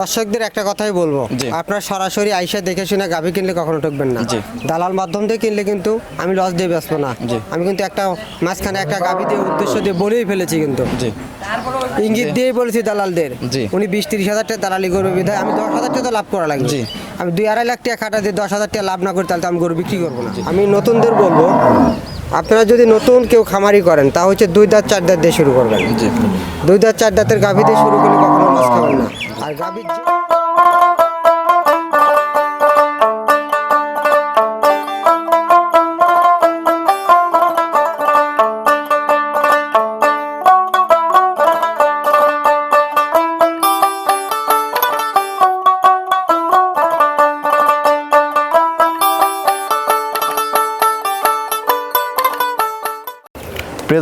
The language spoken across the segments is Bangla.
দর্শকদের একটা কথাই বলব। আপনার সরাসরি আইসা দেখে শুনে গাভী কিনলে কখনো ঠকবেন না। দালাল মাধ্যম দিয়ে কিনলে কিন্তু আমি লস দিয়ে বেসবো না। আমি কিন্তু একটা মাঝখানে একটা গাভী দিয়ে উদ্দেশ্য দিয়ে বলেই ফেলেছি কিন্তু। ইঙ্গিত দিয়েই বলেছি দালালদের। উনি বিশ তিরিশ হাজার টাকা দালালি করবে বিধায় আমি দশ হাজার টাকা লাভ করা লাগবে। আমি দুই আড়াই লাখ টাকা খাটা দিয়ে দশ হাজার টাকা লাভ না করি তাহলে তো আমি গরু বিক্রি করব না। আমি নতুনদের বলব আপনারা যদি নতুন কেউ খামারি করেন তা হচ্ছে দুই দাঁত চার দাঁত দিয়ে শুরু করবেন। দুই দাঁত চার দাঁতের গাভী দিয়ে শুরু করলে কখনো লস খাবেন না। প্রিয়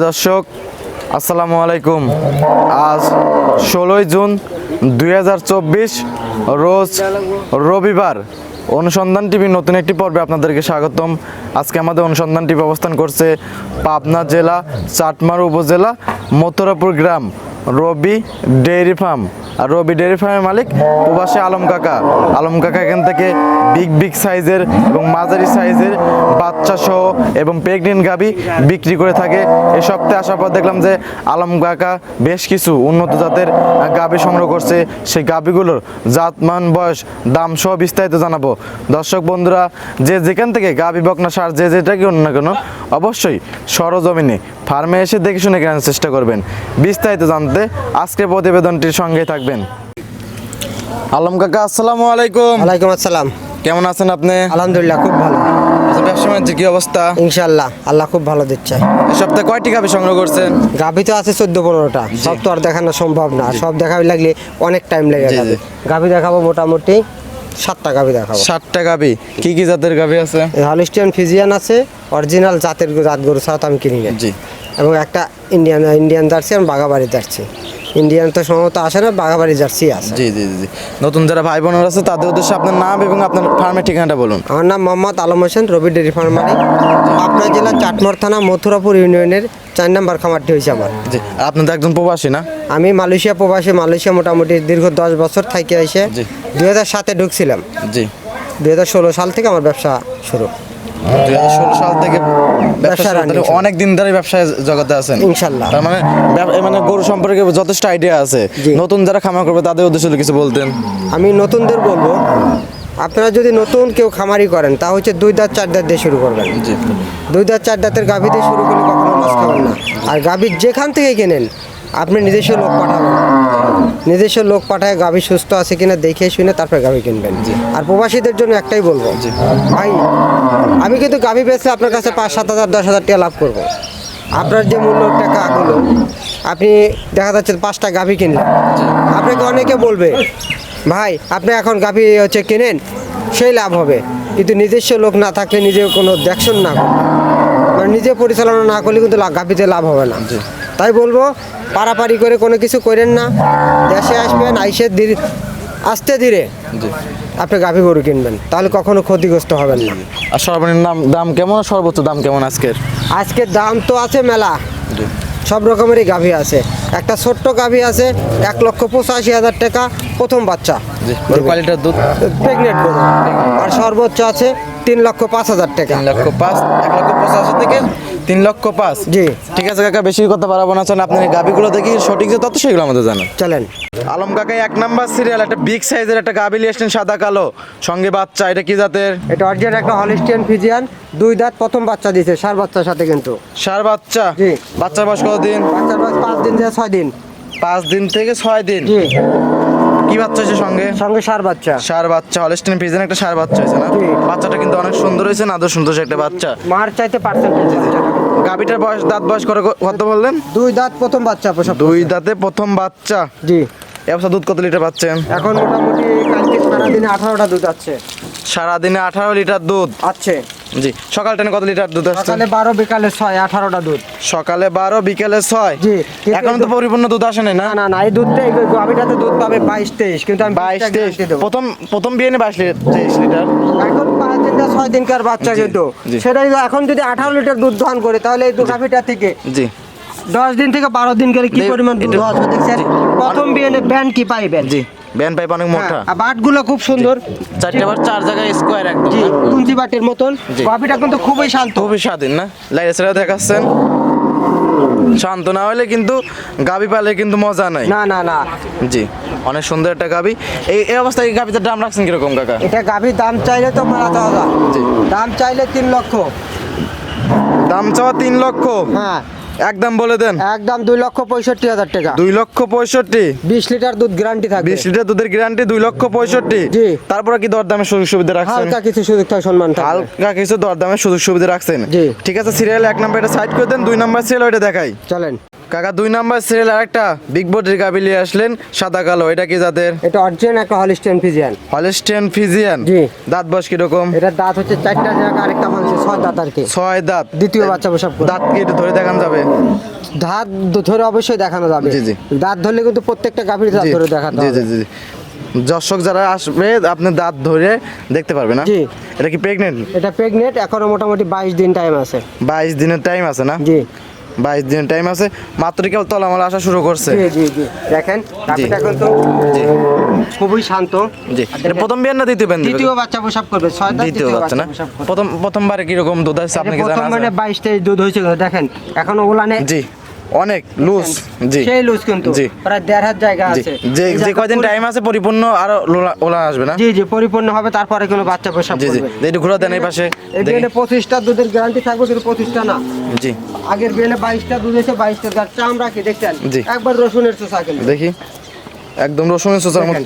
দর্শক আসসালামু আলাইকুম। আজ ষোলোই জুন দুই হাজার চব্বিশ রোজ রবিবার অনুসন্ধান টিভি নতুন একটি পর্বে আপনাদেরকে স্বাগতম। আজকে আমাদের অনুসন্ধান টিভি অবস্থান করছে পাবনা জেলা, চাটমার উপজেলা, মথুরাপুর গ্রাম, রবি ডেইরি ফার্ম। আর রবি ডেয়ারি ফার্মের মালিক প্রবাসী আলম কাকা। আলম কাকা এখান থেকে বিগ বিগ সাইজের এবং মাঝারি সাইজের বাচ্চা সহ এবং প্রেগনেন্ট গাবি বিক্রি করে থাকে। এ সপ্তাহে আসার পর দেখলাম যে আলম কাকা বেশ কিছু উন্নত জাতের গাবি সংগ্রহ করছে। সেই গাবিগুলোর জাতমান বয়স, দাম সহ বিস্তারিত জানাব। দর্শক বন্ধুরা, যে যেখান থেকে গাবি বকনা সার যে যেটা কি না কেন, অবশ্যই সরজমিনে ফার্মে এসে দেখে শুনে কেনার চেষ্টা করবেন। বিস্তারিত জানতে আজকের প্রতিবেদনটির সঙ্গেই থাকবেন আলম কাকা আসসালামু আলাইকুম। ওয়ালাইকুম আসসালাম। কেমন আছেন আপনি? আলহামদুলিল্লাহ খুব ভালো। আচ্ছা, ব্যবসা বাণিজ্যের কি অবস্থা? ইনশাল্লাহ আল্লাহ খুব ভালো দিচ্ছে। এই সপ্তাহে কয়টি গাবি সংগ্রহ করছেন? গাভি তো আছে চোদ্দ পনেরোটা। সব তো আর দেখানো সম্ভব না। সব দেখাবি লাগলে অনেক টাইম লেগে যাবে। গাভি দেখাবো মোটামুটি সাতটা গাভি দেখাবো। ষাটটা গাবি কি কি জাতের গাবি আছে? হলিস্টিয়ান ফিজিয়ান আছে অরিজিনাল জাতের জাত গরু ছাড়া তো আমি কিনি না জি। এবং একটা ইন্ডিয়ান ইন্ডিয়ান জার্সি আর বাগাবাড়ি জার্সি। ইন্ডিয়ান তো সম্ভবত আসে না বাঘাবাড়ি জার্সি আছে জি জি জি, নতুন যারা ভাই বোনেরা আছে তাদের উদ্দেশ্যে আপনার নাম এবং আপনার ফার্মের ঠিকানাটা বলুন। আমার নাম মোহাম্মদ আলম হোসেন রবি ডেরি ফার্মারি পাবনা জেলা চাটমোর থানা মথুরাপুর ইউনিয়নের চার নম্বর খামারটি হয়েছে আমার। জি আর আপনি তো একজন প্রবাসী না? আমি মালয়েশিয়া প্রবাসী মালয়েশিয়া মোটামুটি দীর্ঘ দশ বছর থেকে এসে। দুই হাজার সাতে ঢুকছিলাম। জি। দুই হাজার ষোলো সাল থেকে আমার ব্যবসা শুরু। দুই হাজার ষোলো সাল থেকে ব্যবসা অনেক দিন ধরে ব্যবসায় জগতে আছেন। ইনশাল্লাহ। তার মানে মানে গরু সম্পর্কে যথেষ্ট আইডিয়া আছে। নতুন যারা খামার করবে তাদের উদ্দেশ্যে কিছু বলতেন। আমি নতুনদের বলব আপনারা যদি নতুন কেউ খামারি করেন তা হচ্ছে দুই দাঁত চার দাঁত দিয়ে শুরু করবেন। দুই দাঁত চার দাঁতের গাভী দিয়ে শুরু করলে কখনো লস খাবেন না। আর গাভীর যেখান থেকে কেনেন আপনি নিজস্ব লোক পাঠাবেন। নিজস্ব লোক পাঠায় গাভী সুস্থ আছে কিনা দেখে শুনে তারপরে গাভী কিনবেন। আর প্রবাসীদের জন্য একটাই বলব ভাই আমি কিন্তু গাভী বেচলে আপনার কাছে পাঁচ সাত হাজার দশ হাজার টাকা লাভ করব। আপনার যে মূল্য টাকা হলো আপনি দেখা যাচ্ছে পাঁচটা গাভী কিনলেন। আপনাকে অনেকে বলবে ভাই আপনি এখন গাভী হচ্ছে কেনেন সেই লাভ হবে। কিন্তু নিজস্ব লোক না থাকলে নিজে কোনো দেখশন না করলে মানে নিজে পরিচালনা না করলে কিন্তু গাভীতে লাভ হবে না। তাই বলব পারাপারি করে কোনো কিছু করেন না। দেশে আসবেন আইসে ধীরে আস্তে ধীরে আপনি গাভী গরু কিনবেন তাহলে কখনো ক্ষতিগ্রস্ত হবেন না। আর সর্বনিম্ন দাম দাম কেমন সর্বোচ্চ দাম কেমন আজকের? আজকের দাম তো আছে মেলা। সব রকমেরই গাভী আছে। একটা ছোট্ট গাভী আছে এক লক্ষ পঁচাশি হাজার টাকা প্রথম বাচ্চা। কোয়ালিটির দুধ? প্রেগনেন্ট গরু। আর সর্বোচ্চ আছে তিন লক্ষ পাঁচ হাজার টাকা। তিন লক্ষ পাঁচ এক লক্ষ পঁচাশি থেকে তিন লক্ষ পাঁচ। জি। ঠিক আছে কাকা বেশি কথা বাড়াবো না। চলেন আপনি গাবিগুলো দেখি সঠিক যে তত সেগুলো আমাদের জানান। চলেন। আলম কাকা এক নাম্বার সিরিয়াল একটা বিগ সাইজের একটা গাবি নিয়ে এসছেন সাদা কালো। সঙ্গে বাচ্চা এটা কি জাতের? এটা অরিজিনাল একটা হলিস্টিয়ান ফিজিয়ান দুই দাঁত প্রথম বাচ্চা দিয়েছে সার বাচ্চার সাথে কিন্তু। সার বাচ্চা? জি। বাচ্চার বয়স কতদিন? বাচ্চার বয়স পাঁচ দিন থেকে ছয় দিন। পাঁচ দিন থেকে ছয় দিন? জি। কি বাচ্চা হয়েছে সঙ্গে? সঙ্গে সার বাচ্চা। সার বাচ্চা হলস্টেন ফিজেন একটা সার বাচ্চা হয়েছে না? বাচ্চাটা কিন্তু অনেক সুন্দর হয়েছে না আদৌ সুন্দর একটা বাচ্চা? মার চাইতে পার্সেন্টেজ গাবিটার বয়স দাঁত বয়স করে কত বললেন? দুই দাঁত প্রথম বাচ্চা প্রসব দুই দাঁতে প্রথম বাচ্চা? জি। এবছর দুধ কত লিটার পাচ্ছেন? এখন মোটামুটি কালকে সারাদিনে আঠারোটা দুধ আছে। সারাদিনে আঠারো লিটার দুধ। আছে। জি সকাল টাইমে কত লিটার দুধ আসছে? সকালে বারো বিকালে ছয় আঠারোটা দুধ। সকালে বারো বিকেলে ছয়? জি, এখন তো পরিপূর্ণ দুধ আসে না? না না এই দুধটা এই গাভিটাতে দুধ পাবে বাইশ তেইশ কিন্তু আমি বাইশ 20টা তেইশ। guarantee দেবো। প্রথম প্রথম বিয়ে নিয়ে বাইশ লিটার তেইশ লিটার এখন পাঁচ দিন থেকে ছয় দিনকার বাচ্চা কিন্তু। সেটাই এখন যদি আঠারো লিটার দুধ দহন করে তাহলে এই দু গাভিটা থেকে জি। দশ দিন থেকে বারো দিন করে কি পরিমাণ দুধ আসবে দেখছেন? প্রথম বিয়ে ব্যান কি পাইবেন? জি। ব্যান পাইপ অনেক মোটা। হ্যাঁ, বাটগুলো খুব সুন্দর। চারটে আবার চার জায়গায় স্কোয়ার একদম। জি না? বাটের মতন। গাভিটা কিন্তু খুবই শান্ত। খুবই স্বাধীন না? লাইট সেটা দেখাচ্ছেন। শান্ত না হলে কিন্তু গাবি পালে কিন্তু মজা নাই। না না না। জি অনেক সুন্দর একটা গাবি। এই এই অবস্থায় এই গাবিটার দাম রাখছেন কীরকম কাকা? এটা গাভির দাম চাইলে তো বাড়াতে হবে জি। দাম চাইলে তিন লক্ষ। দাম চাওয়া তিন লক্ষ। হ্যাঁ। একদম বলে দেন। একদম দুই লক্ষ পঁয়ষট্টি হাজার টাকা। দুই লক্ষ পঁয়ষট্টি। বিশ লিটার দুধ গ্যারান্টি থাকবে। বিশ লিটার দুধের গ্যারান্টি দুই লক্ষ পঁয়ষট্টি। জি। তারপরে কি দরদামের সুযোগ সুবিধা রাখছেন? হালকা কিছু সুযোগ থাকে সম্মান হালকা কিছু দরদামের সুযোগ সুবিধা রাখছেন। জি। ঠিক আছে সিরিয়াল এক নাম্বার এটা সাইড করে দেন দুই নাম্বার সিরিয়াল ওইটা দেখাই। চলেন। কাকা দুই নাম্বার সিরিয়াল আরেকটা বিগ বডির গাবি নিয়ে আসলেন সাদা কালো এটা কি জাতের? এটা অরিজিনাল একটা হলিস্টেন ফিজিয়ান হলিস্টিয়ান ফিজিয়ান জি। দাঁত বয়স কীরকম? এটার দাঁত হচ্ছে চারটা জায়গা আরেকটা মাংস ছয় দাঁত আর কি। ছয় দাঁত। দ্বিতীয় বাচ্চা করে। দাঁত কি একটু ধরে দেখান যাবে? দাঁত ধরে অবশ্যই দেখানো যাবে। জি, জি। দাঁত ধরলে কিন্তু প্রত্যেকটা গাভীর দাঁত ধরে দেখাতে জি জি জি। দর্শক যারা আসবে আপনি দাঁত ধরে দেখতে পারবে না? জি। এটা কি প্রেগনেন্ট এটা প্রেগনেন্ট এখনও মোটামুটি বাইশ দিন টাইম আছে। বাইশ দিনের টাইম আছে না? জি। বাইশ দিন টাইম আছে। মাত্র কেউ তলামালা আসা শুরু করছে। জি জি জি। দেখেন গাভীটা কিন্তু জি। খুবই শান্ত। জি। এটা প্রথম বিয়ান না দ্বিতীয় দ্বিতীয় বাচ্চা প্রসব করবে। ছয় দ্বিতীয় বাচ্চা না? প্রথম প্রথমবারে কীরকম দুধ আছে? আপনাকে প্রথম জানেন মানে দুধ হয়েছে দেখেন এখন ওলানে জি। অনেক লুজ জি। সেই লুজ কিন্তু। প্রায় দেড় হাত জায়গা আছে। যে যে কয়দিন টাইম আছে পরিপূর্ণ আরও ওলা আসবে না? জি জি পরিপূর্ণ হবে তারপরে কোনো বাচ্চা প্রসব জি জি। একটু ঘুরে দেন এই পাশে দেখি। পঁচিশটা দুধের গ্যারান্টি থাকবে কিন্তু পঁচিশটা না। জি। আগের বিয়ানে বাইশটা দুধ এসে বাইশটা গাছ চামড়া কি দেখছেন? জি। একবার রসুনের চোষা কিন্তু দেখি। একদম রসুনের সোসার মতো।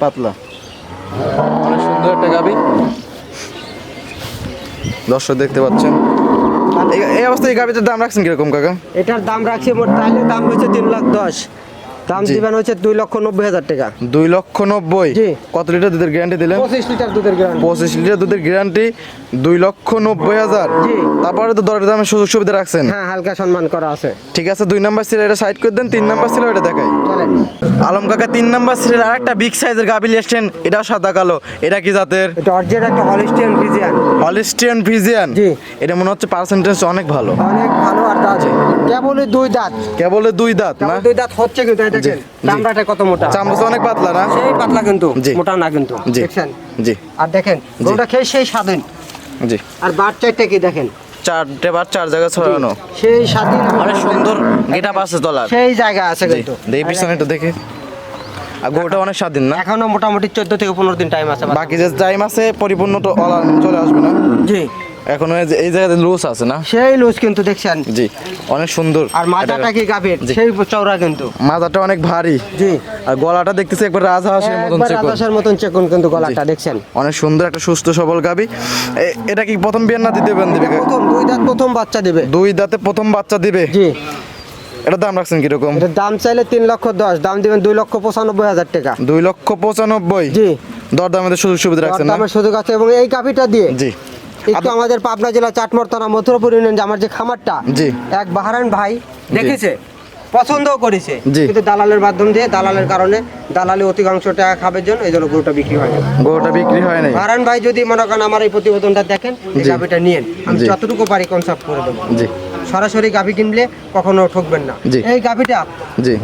পাতলা। অনেক সুন্দর একটা গাবি। দর্শক দেখতে পাচ্ছেন। এই- অবস্থায় এই গাবিটার দাম রাখছেন কীরকম, কাকা? এটার দাম রাখছি মোট, তাহলে দাম হচ্ছে তিন লাখ দশ। দাম দিবেন হচ্ছে দুই লক্ষ নব্বই হাজার টাকা। দুই লক্ষ নব্বই। কত লিটার দুধের গ্যারান্টি দিলেন? পঁচিশ লিটার দুধের গ্যারান্টি পঁচিশ লিটার দুধের গ্যারান্টি দুই লক্ষ নব্বই হাজার। তারপরে তো দরের দামে সুযোগ সুবিধা রাখছেন। হ্যাঁ হালকা সম্মান করা আছে। ঠিক আছে দুই নাম্বার সিরিয়াল এটা সাইড করে দেন তিন নাম্বার সিরিয়াল এটা দেখাই। আলম কাকা তিন নাম্বার সিরিয়াল আর একটা বিগ সাইজের গাবিল এসছেন এটাও সাদা কালো। এটা কি জাতের? এটা অরিজিনাল একটা হলিস্টিয়ান ফিজিয়ান হলিস্টিয়ান ফিজিয়ান এটা মনে হচ্ছে পার্সেন্টেজ অনেক ভালো। অনেক ভালো আর দাঁত কেবলই দুই দাঁত। কেবল দুই দাঁত না? দুই দাঁত হচ্ছে কিন্তু এই দেখেন চামড়াটা কত মোটা। চামচ অনেক পাতলা না? সেই পাতলা কিন্তু মোটা না কিন্তু দেখছেন? জি। আর দেখেন গরুটা খেয়ে সেই স্বাধীন। জি। আর বাট চারটা কি দেখেন? চারটে বার চার জায়গায় ছড়ানো। সেই স্বাধীন অনেক সুন্দর গেটা আছে তলার। সেই জায়গা আছে কিন্তু। একটু দেখে। আর গরুটা অনেক স্বাধীন না? এখনও মোটামুটি চোদ্দ থেকে পনেরো দিন টাইম আছে বাকি যে টাইম আছে পরিপূর্ণ তো চলে আসবে না? জি। এখন এই জায়গাতে লুজ আছে না? সেই লুজ কিন্তু দেখছেন। জি অনেক সুন্দর। আর মাথাটা কি গাভীর? সেই চৌড়া কিন্তু। মাথাটা অনেক ভারী। জি। আর গলাটা দেখতেছি একবার রাজহাঁসের মতন চেকন। মতন চেকুন কিন্তু গলাটা দেখছেন? অনেক সুন্দর একটা সুস্থ সবল গাবি এটা কি প্রথম বিয়ান না দ্বিতীয় দিবে? প্রথম দুই দাঁত প্রথম বাচ্চা দিবে। দুই দাঁতে প্রথম বাচ্চা দিবে? জি। এটা দাম রাখছেন কীরকম? এটার দাম চাইলে তিন লক্ষ দশ দাম দিবেন দুই লক্ষ পঁচানব্বই হাজার টাকা। দুই লক্ষ পঁচানব্বই? জি। দরদামের সুযোগ সুবিধা রাখছেন না? দামের সুযোগ আছে এবং এই গাভিটা দিয়ে জি। একটু আমাদের পাবনা জেলা চাটমোর থানা মথুরাপুর ইউনিয়ন আমার যে খামারটা জি। এক বাহারান ভাই দেখেছে? পছন্দও করেছে। কিন্তু দালালের মাধ্যম দিয়ে দালালের কারণে দালালি অধিকাংশ টাকা খাবার জন্য এই জন্য গরুটা বিক্রি হয় না। গরুটা বিক্রি হয় না বাহারান ভাই যদি মনে করেন আমার এই প্রতিবেদনটা দেখেন এই জি। নিয়েন। আমি যতটুকু পারি কনসার্ভ করে দেবো। জি। সরাসরি গাভি কিনলে কখনো ঠকবেন না। এই গাভিটা জি।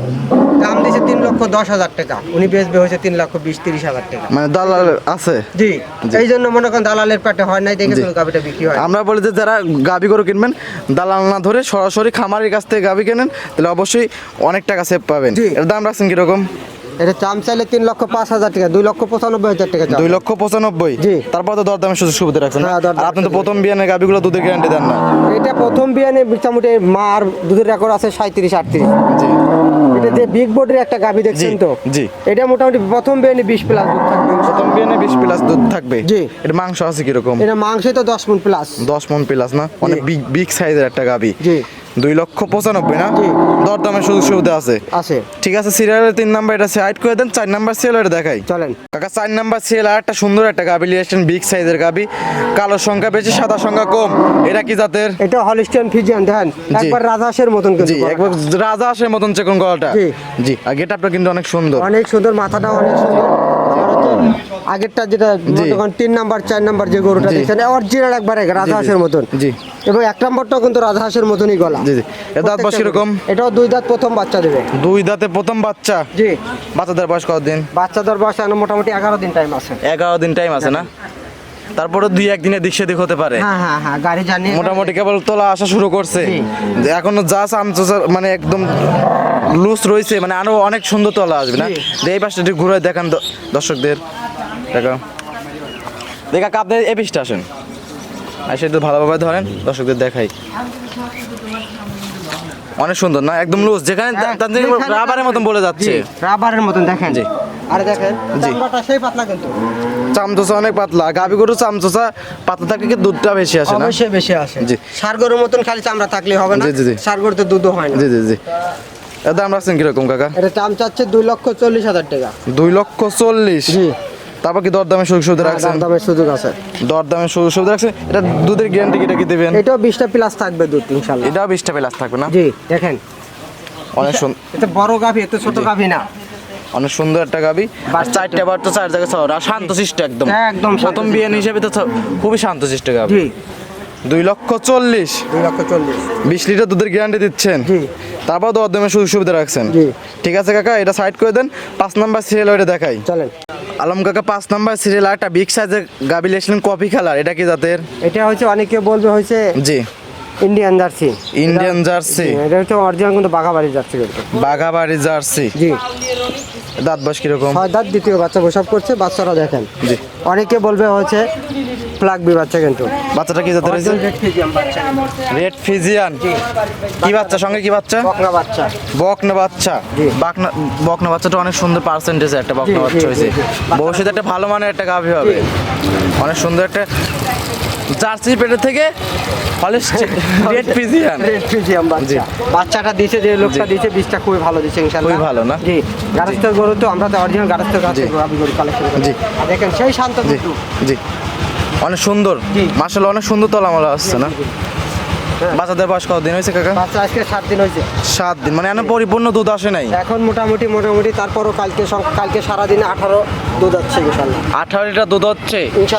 দাম দিয়েছে তিন লক্ষ দশ হাজার টাকা। উনি বেচবে হয়েছে তিন লক্ষ বিশ তিরিশ হাজার টাকা। মানে দালাল আছে? জি। এই জন্য মনে করেন দালালের পেটে হয় নাই দেখে গাভিটা বিক্রি হয়। আমরা বলি যে যারা গাবি গরু কিনবেন দালাল না ধরে সরাসরি খামারের কাছ থেকে গাবি কেনেন তাহলে অবশ্যই অনেক টাকা সেভ পাবেন। এর দাম রাখছেন কীরকম? এটা চাম চাইলে তিন লক্ষ পাঁচ হাজার টাকা দুই লক্ষ পঁচানব্বই হাজার টাকা দুই লক্ষ পঁচানব্বই? জি। তারপর তো দরদামের সুযোগ সুবিধা রাখছেন? হ্যাঁ, আর আপনি তো প্রথম বিয়ানের গাবিগুলো দুধের গ্যারান্টি দেন না। এটা প্রথম বিয়ানে মোটামুটি মার দুধের রেকর্ড আছে সাঁত্রিশ আটত্রিশ। জি। এটা যে বিগ বোর্ডের একটা গাভি দেখছেন তো? জি। এটা মোটামুটি প্রথম বিয়ানে বিশ প্লাস দুধ থাকবে। প্রথম বিয়ানে বিশ প্লাস দুধ থাকবে? জি। এটা মাংস আছে কীরকম? এটা মাংস তো দশ মন প্লাস দশ মন প্লাস না? অনেক বিগ বিগ সাইজের একটা গাবি জি। দুই লক্ষ পঁচানব্বই না। দরদামের সুযোগ সুবিধা আছে। আছে। ঠিক আছে সিরিয়ালের তিন নাম্বার এটা সাইড করে দেন চার নাম্বার সিরিয়াল এটা দেখাই। চলেন। কাকা চার নাম্বার সিরিয়াল আর একটা সুন্দর একটা গাবি নিয়ে এসছেন বিগ সাইজের গাবি। কালো সংখ্যা বেশি সাদা সংখ্যা কম। এটা কি জাতের? এটা হলিস্টিয়ান ফিজিয়ান দেখেন? একবার রাজহাঁসের মতন জি একবার রাজা আসের মতন চেকন গলাটা। জি। জি আর গেটআপটা কিন্তু অনেক সুন্দর। অনেক সুন্দর মাথাটা অনেক সুন্দর। আগেরটা যেটা তিন নাম্বার চার নাম্বার যে গরুটা। দেখছেন অরিজিনাল একবার এক রাজহাঁসের মতন। জি। এবং এক নম্বরটাও কিন্তু রাজা রাজহাঁসের মতনই গলা। জি, জি। এর দাঁত বয়স কীরকম? এটাও দুই দাঁত প্রথম বাচ্চা দেবে। দুই দাঁতে প্রথম বাচ্চা? জি। বাচ্চাদের বয়স কতদিন? বাচ্চাদের বয়স এখন মোটামুটি এগারো দিন টাইম আছে। এগারো দিন টাইম আছে না? তারপরে দুই একদিনে দিক সেদিক হতে পারে? হ্যাঁ হ্যাঁ হ্যাঁ গাড়ি জানিয়ে মোটামুটি কেবল তোলা আসা শুরু করছে। যে এখনও যা চামচা মানে একদম লুজ রয়েছে মানে আরও অনেক সুন্দর তোলা আসবে না? যে এই পাশটা একটু ঘুরে দেখান দর্শকদের। দেখো। দেখা কাপদের এই পিসটা আসেন। আর সেটা ভালোভাবে ধরেন দর্শকদের দেখাই। অনেক সুন্দর না? একদম লুজ যেখানে হ্যাঁ, রাবারের মতন বলে যাচ্ছে। রাবারের মতন দেখেন। জি। আরে দেখেন। চামড়াটা সেই পাতলা কিন্তু। চামচোচা অনেক পাতলা গাভি গরু চামচোচা পাতলা থাকে কি দুধটা বেশি আসে না? অবশ্যই বেশি আসে। জি। সার গরুর মতন খালি চামড়া থাকলে হবে না জি, জি, জি। সার গরুতে দুধও হয় না। জি জি জি। এর দাম রাখছেন কীরকম কাকা? এটা দাম চাচ্ছে দুই লক্ষ চল্লিশ হাজার টাকা। দুই লক্ষ চল্লিশ। জি। তারপর কি দরদামে সুযোগ সুবিধা রাখছেন? দাম সুযোগ আছে। দরদামে সুযোগ সুবিধা রাখছেন? এটা দুধের গ্যারান্টি এটা কি দেবেন? এটাও বিশটা প্লাস থাকবে দুধ ইনশাল্লাহ এটাও বিশটা প্লাস থাকবে না? জি দেখেন। অনেক সুন্দর এটা বড় গাভি এত ছোট গাভি না। অনেক সুন্দর একটা গাবি আর চারটে চারটা তো চার জায়গায় ছড়া শান্তশিষ্ট একদম। একদম প্রথম বিয়ান হিসেবে তো খুবই শান্তশিষ্ট গাবি জি। দুই লক্ষ চল্লিশ। দুই লক্ষ চল্লিশ। বিশ লিটার দুধের গ্যারান্টি দিচ্ছেন। তারপর দরদামে সুযোগ সুবিধা রাখছেন। ঠিক আছে কাকা এটা সাইড করে দেন পাঁচ নাম্বার সিরিয়াল ওইটা দেখাই। চলেন। আলম কাকা পাঁচ নাম্বার সিরিয়াল একটা বিগ সাইজের গাবি লেছিলেন কপি কালার এটা কি জাতের? এটা হচ্ছে অনেকে বলবে হচ্ছে জি। ইন্ডিয়ান জার্সি ইন্ডিয়ান জার্সি এটা হচ্ছে অরিজিনাল কিন্তু বাঘাবাড়ি জার্সি বাঘাবাড়ি জার্সি জি। দাঁত বয়স কীরকম? দাঁত দ্বিতীয় বাচ্চা প্রসব করছে বাচ্চারা দেখেন। জি। অনেকে বলবে হচ্ছে প্লাগবি বাচ্চা কিন্তু। বাচ্চাটা কি জাতের হয়েছে? রেড ফিজিয়ান কি বাচ্চা? সঙ্গে কি বাচ্চা? বকনা বাচ্চা। বকনা বাচ্চা। বাকনা বকনা বাচ্চাটা অনেক সুন্দর পার্সেন্টেজ একটা বকনা বাচ্চা হয়েছে। ভবিষ্যতে একটা ভালো মানের একটা গাভী হবে। অনেক সুন্দর একটা জার্সি পেটের থেকে রেড ফিজিয়ান। রেড ফিজিয়াম বাচ্চা। বাচ্চাটা দিয়েছে যে লোকটা দিয়েছে বীজটা খুবই ভালো দিয়েছে ইনশাআল্লাহ খুবই ভালো না? জি। গারস্থের গরু তো আমরা তো অরিজিনাল গারস্থের কাছে জি। গরু কালেকশন করি। জি। দেখেন সেই শান্ত জি। জি। অনেক সুন্দর জি। মাসাল অনেক সুন্দর তলামালা আসছে না। বাচ্চাদের বয়স কতদিন হয়েছে কাকা? বাচ্চা আজকে সাত দিন হয়েছে। সাত দিন মানে এখন পরিপূর্ণ দুধ আসে নাই? এখন মোটামুটি মোটামুটি তারপরও কালকে কালকে সারাদিনে আঠারো দুধ হচ্ছে ইনশাল্লাহ। আঠারো লিটার দুধ হচ্ছে।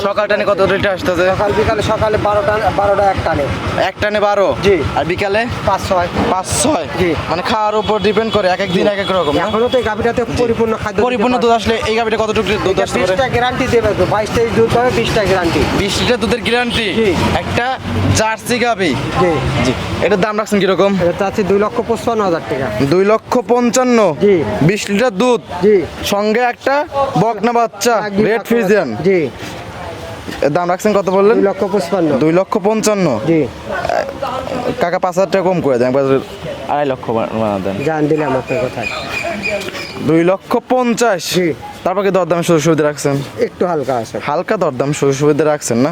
সকাল টানে কত লিটার আসতেছে? সকাল বিকালে সকালে বারোটা বারোটা এক টানে। এক টানে বারো? জি। আর বিকালে? পাঁচ ছয়। পাঁচ ছয়? জি। মানে খাওয়ার উপর ডিপেন্ড করে এক এক দিন এক এক রকম? এখনও তো এই গাভিটাতে পরিপূর্ণ খাদ্য পরিপূর্ণ দুধ আসলে এই গাভিটা কতটুকু দুধ আসতে পারে? বিশটা গ্যারান্টি দেবে তো বাইশ তেইশ দুধ পাবে বিশটা গ্যারান্টি বিশ লিটার দুধের গ্যারান্টি জি। একটা জার্সি গাভি? জি। জি। এটার দাম রাখছেন কীরকম? এটা দুই লক্ষ পঁচপান্ন হাজার টাকা। দুই লক্ষ পঞ্চান্ন? জি। বিশ লিটার দুধ? জি। সঙ্গে একটা বকনা বাচ্চা রেড ফ্রিজিয়ান। জি। দাম রাখছেন কত বললেন? দুই লক্ষ পঁচপান্ন। দুই লক্ষ পঞ্চান্ন? জি। কাকা পাঁচ হাজার টাকা কম করে দেন একবার আড়াই লক্ষ দেন জান দিলাম আপনার কথায়। দুই লক্ষ পঞ্চাশ। তারপর কি দরদাম সুযোগ সুবিধা রাখছেন? একটু হালকা আছে। হালকা দরদাম সুযোগ সুবিধা রাখছেন না?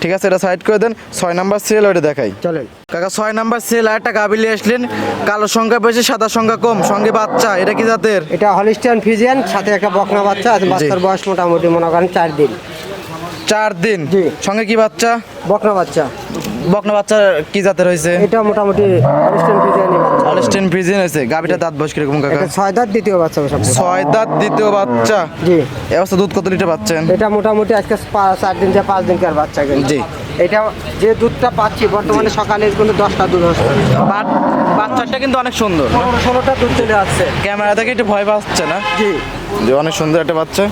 ঠিক আছে এটা সাইড করে দেন। ছয় নাম্বার সিরিয়াল ওইটা দেখাই। চলেন। কাকা ছয় নাম্বার সিরিয়াল একটা গাবিলি আসলেন। কালো সংখ্যা বেশি সাদা সংখ্যা কম সঙ্গে বাচ্চা এটা কি জাতের? এটা হলিস্টিয়ান ফিজিয়ান সাথে একটা বকনা বাচ্চা আছে বাচ্চার বয়স মোটামুটি মনে করেন চার দিন। চার দিন। সঙ্গে কি বাচ্চা? বকনা বাচ্চা। বকনা বাচ্চা কি জাতের হয়েছে? এটা মোটামুটি অলস্টেন ফ্রিজিন হয়েছে। গাবিটা দাঁত বয়স কীরকম কাকা? ছয় দাঁত দ্বিতীয় বাচ্চা ছয় দাঁত দ্বিতীয় বাচ্চা। জি। এ অবস্থা দুধ কত লিটার পাচ্ছেন? এটা মোটামুটি আজকে চার দিন থেকে পাঁচ দিনকার বাচ্চা জি। এটা যে দুধটা পাচ্ছি বর্তমানে সকালে কিন্তু দশটা দুধ হচ্ছে। বাচ্চাটা কিন্তু অনেক সুন্দর। ষোলোটা দুধ চলে আসছে। ক্যামেরা দেখে একটু ভয় পাচ্ছে না? জি। যে অনেক সুন্দর একটা বাচ্চা।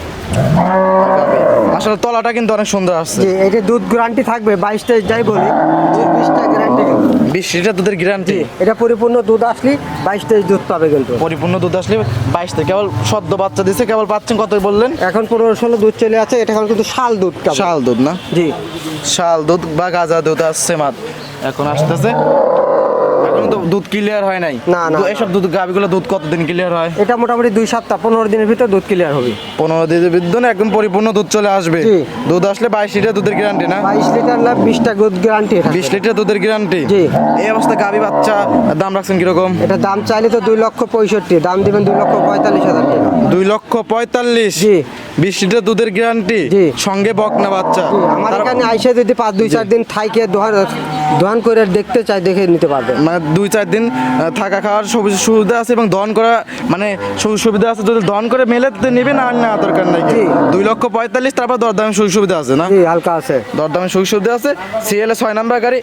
আসলে তলাটা কিন্তু অনেক সুন্দর আসছে জি এটা দুধ গ্যারান্টি থাকবে বাইশ তেইশ যাই বলি বিশটা গ্যারান্টি বিশ লিটার দুধের গ্যারান্টি এটা পরিপূর্ণ দুধ আসলে বাইশ তেইশ দুধ পাবে কিন্তু। পরিপূর্ণ দুধ আসলে বাইশ থেকে কেবল সদ্য বাচ্চা দিছে কেবল পাচ্ছেন কত বললেন? এখন পনেরো ষোলো দুধ চলে আছে এটা এখন কিন্তু শাল দুধ শাল দুধ না? জি। শাল দুধ বা গাজা দুধ আসছে মাত এখন আসতেছে। এখন তো দুধ ক্লিয়ার হয় নাই। না, না, এসব দুধ গাবিগুলো দুধ কতদিন ক্লিয়ার হয়? এটা মোটামুটি দুই সপ্তাহ পনেরো দিনের ভিতর দুধ ক্লিয়ার হবে। পনেরো দিনের বিদ্যুৎ একদম পরিপূর্ণ দুধ চলে আসবে। দুধ আসলে বাইশ লিটার দুধের গ্যারান্টি না? বাইশ লিটার না বিশটা দুধ গ্যারান্টি বিশ লিটার দুধের গ্যারান্টি। এই অবস্থা গাবি বাচ্চা দাম রাখছেন কীরকম? এটা দাম চাইলে তো দুই লক্ষ পঁয়ষট্টি দাম দিবেন দুই লক্ষ পঁয়তাল্লিশ হাজার টাকা। দুই লক্ষ পঁয়তাল্লিশ? জি। বিশ লিটার দুধের গ্যারান্টি। সঙ্গে বকনা বাচ্চা। আমার এখানে আইসে যদি পাঁচ দুই চার দিন থাইকে দোহার দোয়ান করে দেখতে চাই দেখে নিতে পারবে। মানে দুই চার দিন থাকা খাওয়ার সুবিধা আছে এবং দহন করা মানে সুবিধা আছে। যদি দহন করে মেলে নেবে না আর না দরকার নাই। দুই লক্ষ পঁয়তাল্লিশ তারপর দরদামের সুযোগ সুবিধা আছে না? হালকা আছে। দরদামের সুযোগ সুবিধা আছে। সিএলএ ছয় নাম্বার গাড়ি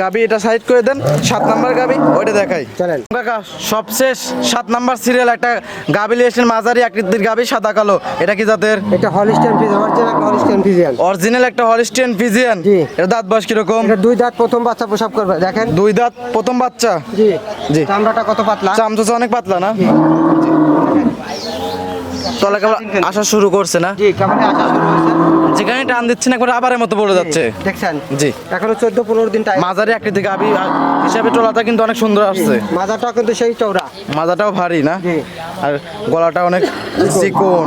গাবি এটা সাইড করে দেন সাত নাম্বার গাবি ওইটা দেখাই। কাকা সবশেষ সাত নাম্বার সিরিয়াল একটা গাবি লিয়েছেন মাঝারি আকৃতির গাবি সাদা কালো। এটা কি জাতের? এটা হলিস্টেন ফিজিয়ান অরিজিনাল একটা হলিস্টিয়ান ফিজিয়ান। এটা দাঁত বয়স কীরকম? এটা দুই দাঁত প্রথম বাচ্চা প্রসব করবে দেখেন। দুই দাঁত প্রথম বাচ্চা জি। জি। চামড়াটা কত পাতলা? চামচা অনেক পাতলা না। তলা কেবল আসা শুরু করছে না? জি কেমন আসা শুরু হয়েছে? যেখানে টান দিচ্ছে না একবার আবারের মতো পড়ে যাচ্ছে। দেখছেন? জি। এখনও চোদ্দ পনেরো দিন টাইম মাঝারি আকৃতি গাবি আর হিসাবে টোলাটা কিন্তু অনেক সুন্দর আসছে। মাজাটা কিন্তু সেই চৌড়া মাজাটাও ভারী না? জি। আর গলাটা অনেক চিকন।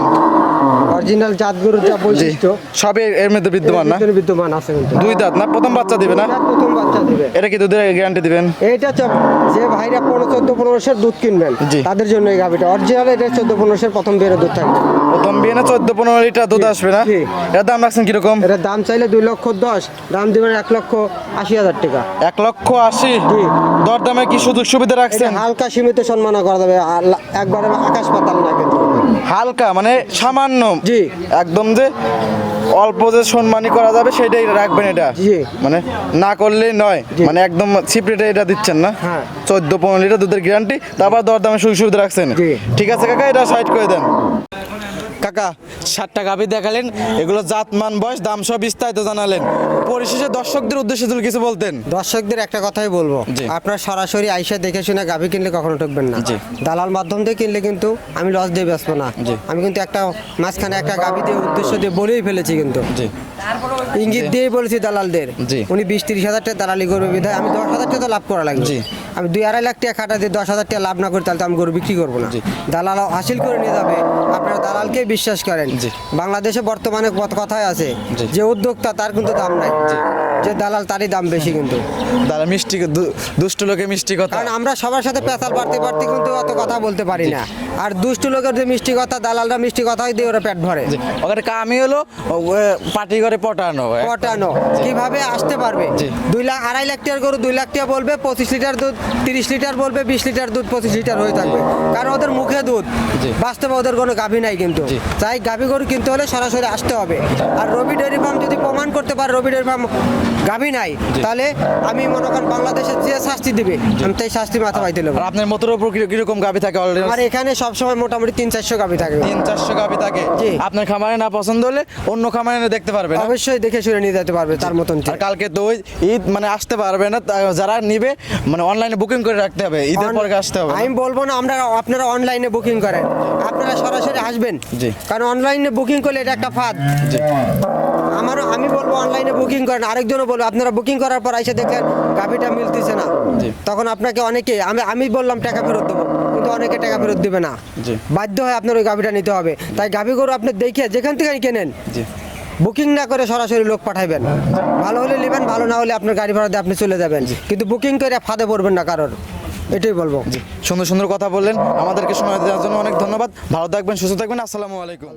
অরিজিনাল জাত গরুর যা বৈশিষ্ট্য সবই এর মধ্যে বিদ্যমান না? বিদ্যমান আছে কিন্তু। দুই দাঁত না? প্রথম বাচ্চা দিবে না? এটা প্রথম বাচ্চা দেবে। এটা কি দুধের গ্যারান্টি দিবেন? চপ যে ভাইরা পনেরো চোদ্দ পনেরোশের দুধ কিনবেন। তাদের জন্য এই গাভিটা। অরিজিনাল এটা চোদ্দ পনেরোশের প্রথম বেরো দুধ থাকবে। প্রথম বিয়ে না চোদ্দ পনেরো লিটার দুধ আসবে না। এর দাম রাখছেন কীরকম? এটার দাম চাইলে দুই লক্ষ দশ দাম দিবেন এক লক্ষ আশি হাজার টাকা। এক লক্ষ আশি। দরদামে কি সুযোগ সুবিধা এটা রাখছেন? হালকা সীমিত সম্মান করা যাবে একবারে আকাশ পাতাল না কিন্তু। হালকা মানে সামান্য জি। একদম যে অল্প যে সম্মানী করা যাবে সেটাই রাখবেন এটা জি। মানে না করলে নয় মানে একদম সিপ্রেটে এটা দিচ্ছেন না হ্যাঁ। চোদ্দ পনেরো লিটার দুধের গ্যারান্টি তারপর দরদামে সুযোগ সুবিধা রাখছেন জি। ঠিক আছে কাকা এটা সাইড করে দেন কাকা ষাটটা গাভি দেখালেন এগুলো জাতমান বয়স দাম সব বিস্তারিত জানালেন। পরিশেষে দর্শকদের উদ্দেশ্যে যদি কিছু বলতেন। দর্শকদের একটা কথাই বলব আপনার সরাসরি আইসা দেখে শুনে গাভি কিনলে কখনো ঠকবেন না। দালাল মাধ্যম দিয়ে কিনলে কিন্তু আমি লস দিয়ে ব্যস্ত না। আমি কিন্তু একটা মাঝখানে একটা গাভি দিয়ে উদ্দেশ্য দিয়ে বলেই ফেলেছি কিন্তু। ইঙ্গিত দিয়েই বলেছি দালালদের। উনি বিশ তিরিশ হাজার টাকা দালালি করবে বিধায় আমি দশ হাজার টাকা লাভ করা লাগবে। আমি দুই আড়াই লাখ টাকা খাটাতে দিয়ে দশ হাজার টাকা লাভ না করি তাহলে তো আমি গরু বিক্রি করব না। দালাল হাসিল করে নিয়ে যাবে আপনারা দালালকেই বিশ্বাস করেন। বাংলাদেশে বর্তমানে কথায় আছে যে উদ্যোক্তা তার কিন্তু দাম নাই। যে দালাল তারই দাম বেশি কিন্তু। দালাল মিষ্টি দুষ্ট লোকে মিষ্টি কথা। কারণ আমরা সবার সাথে পেঁচাল পারতে পারতে কিন্তু অত কথা বলতে পারি না। আর দুষ্ট লোকের যে মিষ্টি কথা দালালরা মিষ্টি কথাই দিয়ে ওরা পেট ভরে। ওখানে কামি হলো পার্টি করে পটানো। পটানো। কীভাবে আসতে পারবে। দুই লাখ আড়াই লাখ টাকার গরু দুই লাখ টাকা বলবে পঁচিশ লিটার দুধ তিরিশ লিটার বলবে বিশ লিটার দুধ পঁচিশ লিটার হয়ে থাকবে। কারণ ওদের মুখে দুধ। বাস্তবে ওদের কোনো গাভী নাই কিন্তু। তাই গাভী গরু কিনতে হলে সরাসরি আসতে হবে। আর রবি ডেয়ারি ফার্ম যদি প্রমাণ করতে পারে রবি ডেয়ারি ফার্ম গাভী নাই। তাহলে আমি মনে করেন বাংলাদেশে যে শাস্তি দিবে আমি তাই শাস্তি মাথা পাইতে নেব। আপনার মতের উপর কি- কীরকম গাভি থাকে অলরেডি আমার এখানে সবসময় মোটামুটি তিন চারশো গাভী থাকে। তিন চারশো গাভি থাকে। জি। আপনার খামারে না পছন্দ হলে অন্য খামারে দেখতে পারবে অবশ্যই দেখে শুনে নিয়ে যেতে পারবে তার মতন আর কালকে তো ঈদ মানে আসতে পারবে না যারা নিবে মানে অনলাইনে বুকিং করে রাখতে হবে ঈদের পরে আসতে হবে আমি বলব না আমরা আপনারা অনলাইনে বুকিং করেন। আপনারা সরাসরি আসবেন। জি। কারণ অনলাইনে বুকিং করলে এটা একটা ফাঁদ। জি। আমারও আমি বলব অনলাইনে বুকিং করেন আরেকজনও বলব আপনারা বুকিং করার পর এসে দেখলেন গাভিটা মিলতেছে না। তখন আপনাকে অনেকে আমি আমি বললাম টাকা ফেরত দেবো কিন্তু অনেকে টাকা ফেরত দেবে না। বাধ্য হয় আপনার ওই গাভিটা নিতে হবে। তাই গাভি গরু আপনি দেখে যেখান থেকে কেনেন বুকিং না করে সরাসরি লোক পাঠাইবেন। ভালো হলে নেবেন ভালো না হলে আপনার গাড়ি ভাড়া দিয়ে আপনি চলে যাবেন। কিন্তু বুকিং করে ফাঁদে পড়বেন না কারোর। এটাই বলব। সুন্দর সুন্দর কথা বললেন। আমাদেরকে সময় দেওয়ার জন্য অনেক ধন্যবাদ। ভালো থাকবেন সুস্থ থাকবেন। আসসালামু আলাইকুম।